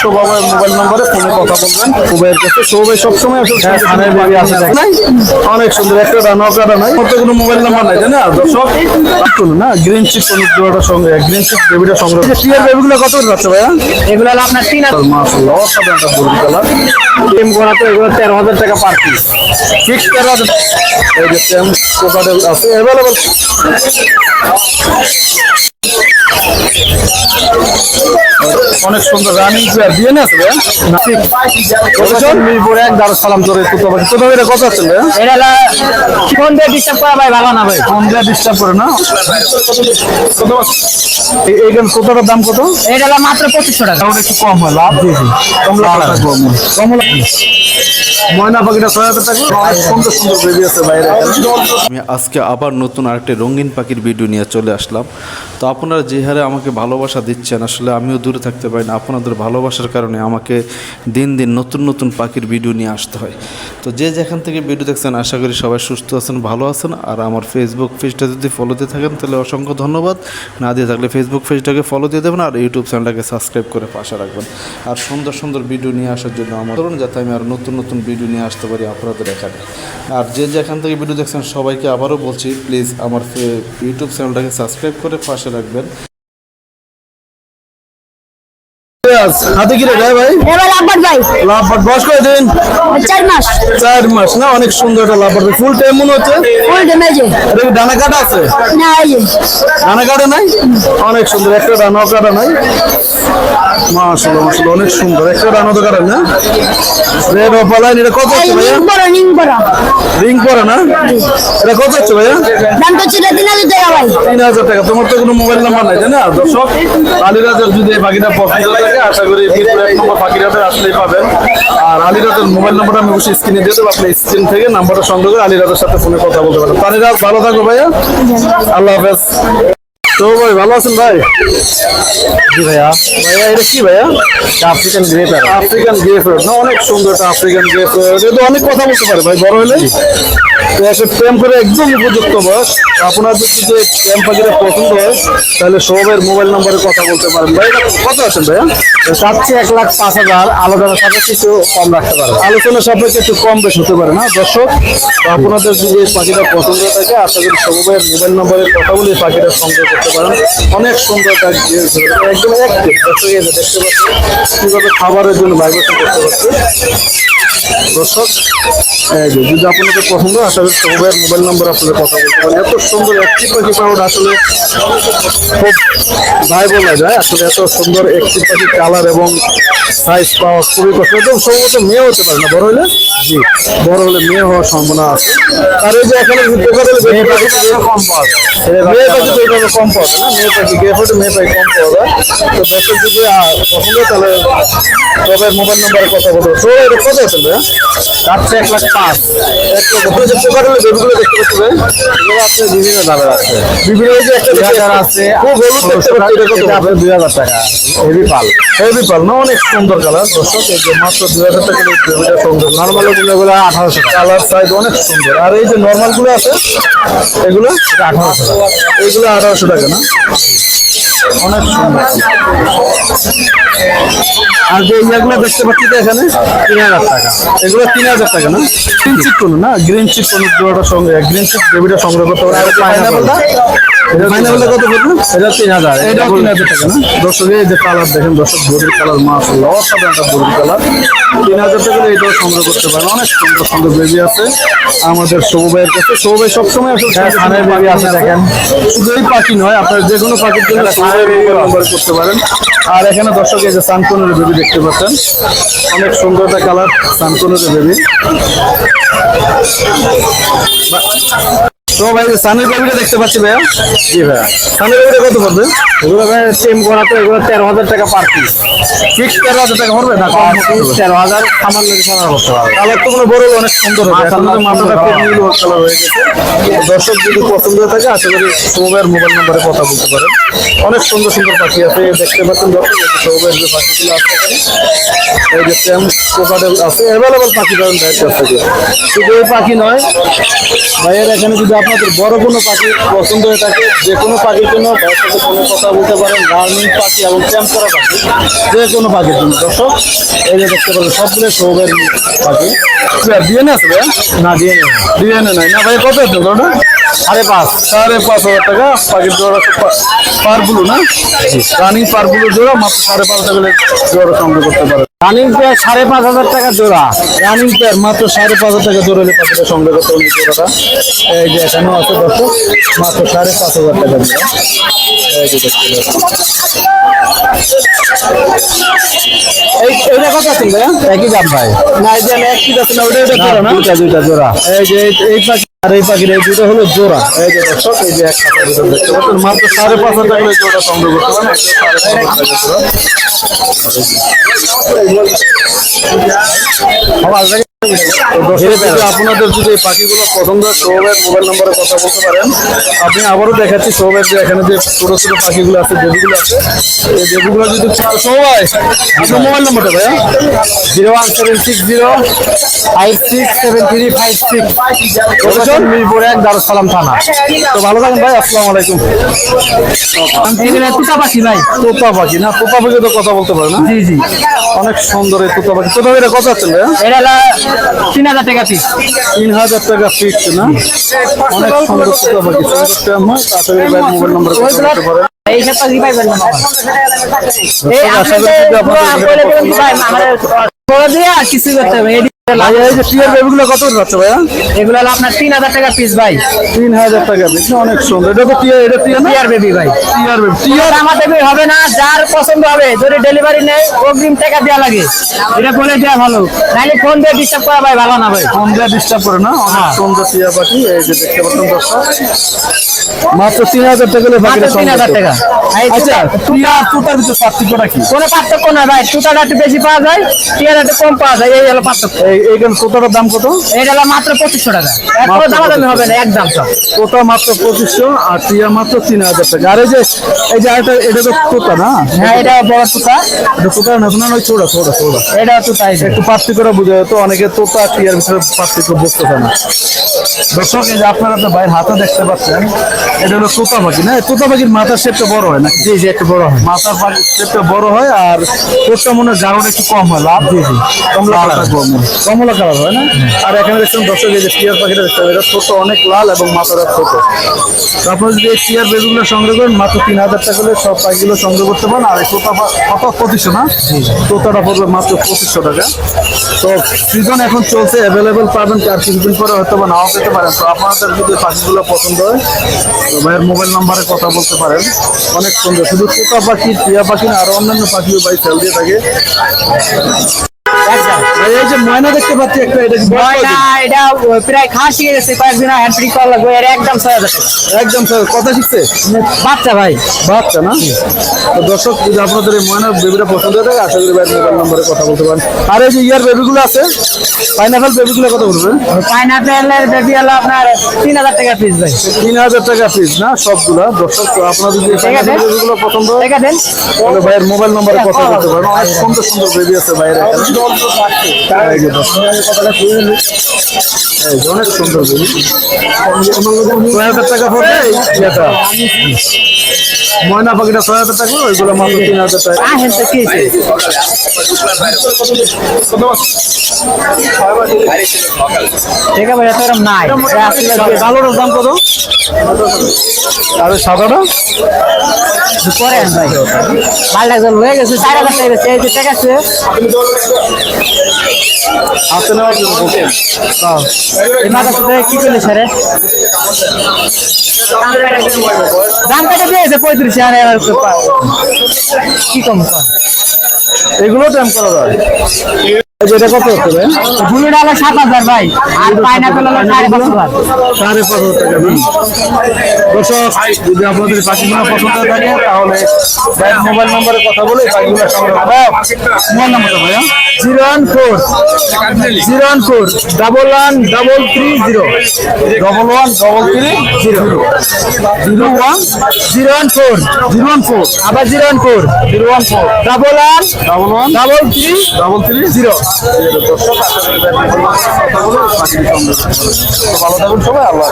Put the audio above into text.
শোভাবের mobile নম্বরে ফোনে কথা বলবেন। শোভাইয়ের কাছে শোভাই সবসময় আসলে খানের বাড়ি আছে অনেক সুন্দর একটা রানা কাটা নাই ওর কোনো মোবাইল নাম্বার নাই তাই না দর্শক না? গ্রিন চিপ জোড়াটা সঙ্গে গ্রিন চিপ বেবিটা সংগ্রহ টিয়ার বেবিগুলো কত যাচ্ছে ভাইয়া? এগুলো হলো আপনার তিন হাজার। মাশাআল্লাহ অসাধারণ একটা গরুর কালার টিম করা তো এগুলো তেরো হাজার টাকা পার পিস ফিক্স তেরো হাজার এই যে টেম আছে অ্যাভেলেবল অনেক সুন্দর রানিং প্লেয়ার দিয়ে না আছে ভাইয়া মিরপুরে এক দারুস সালাম তোরে তুতাবাড়ি তুতাবাড়ি কত আছে এটা ফোন দিয়ে ডিস্টার্ব করা ভাই ভালো না ভাই। ফোন দিয়ে ডিস্টার্ব করে না? কত এই- কোথাটার দাম কত? এটা মাত্র পঁচিশশো টাকা। ওটা একটু কম হয় লাভ জি জি কম লাভ কম কম লাভ ময়না পাখিটা ছয় হাজার টাকা। সুন্দর সুন্দর বেবি আছে বাইরে আমি আজকে আবার নতুন আরেকটি রঙিন পাখির ভিডিও নিয়ে চলে আসলাম। তো আপনারা যে হারে আমাকে ভালোবাসা দিচ্ছেন। আসলে আমিও দূরে থাকতে পারি না। আপনাদের ভালোবাসার কারণে আমাকে দিন দিন নতুন নতুন পাখির ভিডিও নিয়ে আসতে হয়। তো যে যেখান থেকে ভিডিও দেখছেন, আশা করি সবাই সুস্থ আছেন, ভালো আছেন। আর আমার ফেসবুক পেজটা যদি ফলো দিয়ে থাকেন, তাহলে অসংখ্য ধন্যবাদ। না দিয়ে থাকলে ফেসবুক পেজটাকে ফলো দিয়ে দেবেন আর ইউটিউব চ্যানেলটাকে সাবস্ক্রাইব করে পাশে রাখবেন। আর সুন্দর সুন্দর ভিডিও নিয়ে আসার জন্য আমার ধরুন যাতে আমি আর নতুন নতুন ভিডিও নিয়ে আসতে পারি আপনাদের এখানে। আর যে যেখান থেকে ভিডিও দেখছেন, সবাইকে আবারও বলছি প্লিজ আমার ইউটিউব চ্যানেলটাকে সাবস্ক্রাইব করে পাশে রাখবেন। হাতে কি রে ভাই? ভাই আব্বার ভাই। লাভ বয়স করে দিন চার মাস। চার মাস না অনেক সুন্দর একটা লাভ ফুল টাইম মনে হচ্ছে? ফুল ড্যামেজে এটা কি ডানা কাটা আছে? না এই যে। ডানা কাটা নাই? অনেক সুন্দর একটা ডানা কাটা নাই। মাশাআল্লাহ মাশাআল্লাহ অনেক সুন্দর। একটা ডানা তো কাটা না? রেড অপালাইন এটা কত হচ্ছে ভাইয়া? নিং বড় নিং বড় রিং করে না? এটা কত হচ্ছে ভাইয়া? দাম তো ছিল তিন হাজার টাকা ভাই। তিন হাজার টাকা। তোমার তো কোনো মোবাইল নাম্বার নাই তাই না? দর্শক আলিরাজের যদি পাখিটা পছন্দ থাকে আশা করি মিরপুর এক নম্বর পাখিরাতে আসলেই পাবেন। আর আলিরাজের মোবাইল নাম্বারটা আমি অবশ্যই স্ক্রিনে দিয়ে দেবো আপনি স্ক্রিন থেকে নাম্বারটা সংগ্রহ করে আলিরাজের সাথে ফোনে কথা বলতে পারেন। আলিরাজ ভালো থাকো ভাইয়া। আল্লাহ হাফেজ। তো ভাই ভালো আছেন ভাই? জি ভাইয়া। ভাইয়া এটা কি ভাইয়া? আফ্রিকান গ্রে আফ্রিকান গ্রে না অনেক সুন্দর একটা আফ্রিকান গ্রে এটা অনেক কথা বলতে পারে ভাই বড় হলে। তো একটা প্রেম করে একদম উপযুক্ত বয়স। আপনার যদি যে প্রেম পাখিটা পছন্দ হয় তাহলে সৌরভের মোবাইল নম্বরে কথা বলতে পারেন। ভাই কত আছেন ভাইয়া? চাচ্ছি এক লাখ পাঁচ হাজার। আলোচনার সাথে কিছু কম রাখতে পারব। আলোচনা সাপেক্ষে একটু কম বেশ হতে পারে না দর্শক? আপনাদের যদি এই পাখিটা পছন্দ থাকে আশা করি সৌরভের মোবাইল নম্বরে কথা বলে পাখিটা সংগ্রহ করতে পারেন অনেক সুন্দর একটা জিনিস একদম অ্যাক্টিভ দেখতে পাচ্ছেন, কীভাবে খাবারের জন্য ভাইব্রেশন করতে পারছে দর্শক যদি আপনাদের পছন্দ করি সৌরভের মোবাইল নম্বর আপনাদের কথা বলতে পারেন। এত সুন্দর অ্যাক্টিভ পাখি পাওয়াটা আসলে খুব ভাই বলা যায়। আসলে এত সুন্দর একটি পাখি কালার এবং সাইজ পাওয়া খুবই কষ্ট। একদম সম্ভবত মেয়ে হতে পারে না, বড় হলে? জি, বড় হলে মেয়ে হওয়ার সম্ভাবনা আছে। আর এই যে এখানে মেয়ে পাখি কম পাওয়া যায়। মেয়ে পাখি তো এইভাবে কম পাওয়া যায় না, মেয়ে পাখি গেফটে মেয়ে পাখি কম পাওয়া যায়। তো দর্শক যদি পছন্দ তাহলে তবে মোবাইল নাম্বারে কথা বলতে এটা কত আছে ভাইয়া চাচ্ছি এক লাখ পাঁচ। আপনি বিভিন্ন দামের আছে। বিভিন্ন আছে। খুব হলুদ দুই হাজার টাকা। হেভি পাল। হেভি পাল না অনেক সুন্দর কালার দর্শক এই যে মাত্র দুই হাজার টাকা বেবিটা সুন্দর। নর্মালগুলো আঠারোশো কালার সাইজ অনেক সুন্দর। আর এই যে নর্মালগুলো আছে এগুলো? আঠারোশো টাকা। এগুলো আঠারোশো টাকা না? অনেক সুন্দর। আর যে ইয়েগুলো দেখতে পাচ্ছি তো এখানে তিন হাজার টাকা। এগুলো তিন হাজার টাকা না? গ্রিন চিপ কোনো না? গ্রিন চিপ কোনো সঙ্গে গ্রিন চিপ বেবিটা সংগ্রহ করতে পারে। আর পাইনাপেলটা। পাইনাপেলটা? কত পড়বে এটা তিন হাজার। এটাও তিন হাজার টাকা না? দর্শক এই যে কালার দেখেন দর্শক গরুর কালার মাসাল্লাহ অসাধারণ একটা গরুর কালার। তিন হাজার টাকা এটাও সংগ্রহ করতে পারেন। অনেক সুন্দর সুন্দর বেবি আছে। আমাদের সৌভাইয়ের কাছে। সবসময় আসলে বেবি আছে দেখেন। শুধু এই পাখি নয় আপনার যে কোনো পাখির জন্য ব্যবহার করতে পারেন। আর এখানে দর্শক এই যে সানকনের বেবি দেখতে পাচ্ছেন। অনেক সুন্দর একটা কালার সানকনের বেবি তো ভাই সানের বেবিটা দেখতে পাচ্ছি ভাইয়া? জি ভাইয়া। সানের বেবিটা কত পড়বে? এগুলো টিম করা তো এগুলো তেরো হাজার টাকা পার পিস ফিক্স তেরো হাজার টাকা পড়বে না? কম তেরো হাজার সামান্য কিছু করতে পারব। কালার তো কোনো বড় অনেক সুন্দর হবে। এখন তো মাথাটা খুব নীল কালার হয়ে গেছে। দর্শক যদি পছন্দ হয়ে থাকে আশা করি সৌমের মোবাইল নাম্বারে কথা বলতে পারেন। অনেক সুন্দর সুন্দর পাখি আছে দেখতে পাচ্ছেন দর্শক যে সৌমের যে পাখিগুলো আছে এই যে কোকাটেল আছে অ্যাভেলেবল পাখি পাবেন ভাইয়ের কাছ থেকে। শুধু এই পাখি নয় ভাইয়ের এখানে যদি আপনি আপনাদের বড় কোনো পাখি পছন্দ হয়ে থাকে, যে কোনো পাখির জন্য দর্শকের ফোনে কথা বলতে পারেন গার্মিং পাখি এবং ক্যাম্প করা পাখি, যে কোনো পাখির জন্য। দর্শক, এই যে দেখতে পাবেন সবগুলো সৌভাগ্য পাখি। ডিএনএ আছে ভাইয়া? না নেই। ডিএনএ নাই। না, ভাই, কত আছে সাড়ে পাঁচ। সাড়ে পাঁচ হাজার টাকা পাখির জোড়া পার ব্লু না? রানিং পার ব্লু জোড়া মাত্র সাড়ে পাঁচ টাকা জোড়া সংগ্রহ করতে পারে। রানিং পেয়ার সাড়ে পাঁচ হাজার টাকা জোড়া। রানিং পেয়ার মাত্র সাড়ে পাঁচ হাজার টাকা জোড়া হলে পাখিটা সংগ্রহ করতে হবে জোড়াটা। এই যে এখানেও আছে দর্শক মাত্র সাড়ে পাঁচ হাজার টাকা জোড়া। এই। এইটা কত আছে ভাইয়া? একই দাম ভাই। না এই যে আমি এক পিস আছে না ওটা দুইটা জোড়া। এই যে এই- আর এই পাখির এই দুটো হলো জোড়া। এই যে দর্শক এই যে এক খাতা দুটো দেখতে পাচ্ছেন। মাত্র সাড়ে পাঁচ হাজার টাকা জোড়া সংগ্রহ করতে পারেন একটা সাড়ে পাঁচ হাজার আপনাদের যদি এই পাখিগুলো পছন্দ হয় সৌবের মোবাইল নম্বরে কথা বলতে পারেন। আপনি আবারও দেখাচ্ছি সৌবের যে এখানে যে ছোটো ছোটো পাখিগুলো আছে বেবিগুলো আছে। এই বেবিগুলো যদি আপনার মোবাইল নম্বরটা ভাইয়া? Zero one seven six zero five six seven three five six. Mirpur এক দারুসালাম থানা। তো ভালো থাকেন ভাই আসসালামু আলাইকুম। তুষা পাখি ভাই তোতা পাখি না তোতা পাখি তো কথা বলতে পারে না? জি জি। অনেক সুন্দর এই তোতা পাখি। তোতা পাখিটা কত আছে ভাইয়া? এটা তিন হাজার টাকা পিস তিন হাজার টাকা পিস না? অনেক সুন্দর তোতা পাখি সুন্দর টাইম তাড়াতাড়ি মোবাইল নম্বর পারেন। এই সব পাখি পাইবেন না এই কিছু করতে হবে। এই যে টিয়ার বেবিগুলো কত করে যাচ্ছে ভাইয়া? এগুলো হলো আপনার তিন হাজার টাকা পিস ভাই। তিন হাজার টাকা বেশি অনেক সুন্দর। এটা তো টিয়ার এটা টিয়ার না? বেবি ভাই। টিয়ার বেবি টিয়ার আমাদের বেবি হবে না যার পছন্দ হবে যদি ডেলিভারি নেই অগ্রিম টাকা দেওয়া লাগে। এটা বলে দেওয়া ভালো। নাহলে ফোন দিয়ে ডিস্টার্ব করা ভাই ভালো না ভাই। ফোন দিয়ে ডিস্টার্ব করে না? অনেক হ্যাঁ। সুন্দর টিয়া পাখি এই যে দেখতে পাচ্ছেন দর্শক। মাত্র তিন হাজার টাকা মাত্র তিন হাজার টাকা। আচ্ছা টিয়া তুতার ভিতরে পার্থক্যটা কি? কোনো পার্থক্য না ভাই একটু বেশি পাওয়া যায় টিয়ার একটু কম পাওয়া যায় এই হলো পার্থক্য। এই এইখানে তোতাটার দাম কত? এটা মাত্র পঁচিশশো টাকা। মাত্র দামাদামি হবে না একদম সব। তোতা মাত্র পঁচিশশো আর টিয়া মাত্র তিন হাজার টাকা। আর এই যে এই যে আরেকটা এটা তো তোতা না? হ্যাঁ এটা বড় তুতা এটা তোতা না না ওই ছোড়া ছোড়া ছোড়া এটা তুতা এই যে। একটু পার্থক্যটা বোঝা যেত অনেকে তোতা আর টিয়ার ভিতরে পার্থক্য বুঝতে পারে না। দর্শক এই যে আপনারা আপনার ভাইয়ের হাতে দেখতে পাচ্ছেন এটা হলো তোতা পাখি না? তোতা পাখির মাথার শেপটা বড় হয় না জি জি একটু বড় হয়। মাথার শেপটা বড় হয় আর তোরটা মনে হয় গাঢ়টা একটু কম হয় লাভ জি জি। কমলা কালার কমলা কালার হয় না? আর এখানে দেখছেন দর্শক এই যে টিয়ার পাখিটা দেখতে পাবেন এটা ছোট অনেক লাল এবং মাথাটা ছোট। তো আপনারা যদি এই টিয়ার বেগুলো সংগ্রহ করেন মাত্র তিন হাজার টাকা করে সব পাখিগুলো সংগ্রহ করতে পারেন। আর তোতা কত পঁচিশশো না? তোতাটা পড়বে মাত্র পঁচিশশো টাকা। তো সিজন এখন চলছে অ্যাভেলেবেল পাবেন আর কিছুদিন পরে হয়তো বা নাও পেতে পারেন। তো আপনাদের যদি পাখিগুলো পছন্দ হয় তো ভাইয়ের মোবাইল নাম্বারে কথা বলতে পারেন। অনেক সুন্দর। শুধু তোতা পাখি টিয়া পাখি না আরও অন্যান্য পাখিও ভাই সেল দিয়ে থাকে। এই যে ময়না দেখতে পাচ্ছি একটা এটা ময়না এটা প্রায় খাস শিখে গেছে কয়েকদিন হ্যান্ড ফ্রি করা লাগবে এর একদম ছয় হাজার একদম স্যার কথা শিখছে? বাচ্চা ভাই। বাচ্চা না? তো দর্শক যদি আপনাদের এই ময়নার বেবিটা পছন্দ হয়ে থাকে আশা করি ভাইয়ের মোবাইল নম্বরে কথা বলতে পারেন। আর এই যে ইয়ার বেবিগুলো আছে পাইনাপেল বেবিগুলো কত করবেন পাইনাপেলের বেবি হলো আপনার তিন হাজার টাকা পিস ভাই। তিন হাজার টাকা পিস না সবগুলা? দর্শক তো আপনাদের যদি। বেবিগুলো পছন্দ হয় ভাইয়ের মোবাইল নম্বরে কথা বলতে পারেন। অনেক সুন্দর সুন্দর বেবি আছে বাইরে অনেক সুন্দর ছয় হাজার টাকা পড়বে ময়না পাখিটা ছয় হাজার টাকা ওইগুলো মাত্র তিন হাজার টাকা। আহ হ্যাঁ? ঠিক আছে ভাই এত এরকম নাই। কালোটার দাম কত? আর সাদাটা? করেন ভাই? ভালো লাগছে হয়ে গেছে চার হাজার টাকা এই যে ঠিক আছে। নেওয়ার কি করলে স্যারে? দাম কেটে দিয়েছে পঁয়ত্রিশ হাজার কি কম এগুলো টাইম করা যায় এটা কত হচ্ছে ব্লুটা হলো সাত হাজার ভাই আর পাইনাপেল হলো সাড়ে পাঁচ হাজার। সাড়ে পাঁচ হাজার টাকা? দর্শক যদি আপনাদের পাখিগুলো পছন্দ থাকে তাহলে মোবাইল নম্বরে কথা বলে পাখিগুলো মোবাইল নম্বরটা ভাইয়া? Zero one four zero one four double one double three zero. Double one double three zero. Zero one zero one four zero one four আবার zero one four zero one four. Double one double one double three double three zero. দর্শক আশা করি ভালো থাকুন সবাই আল্লাহ।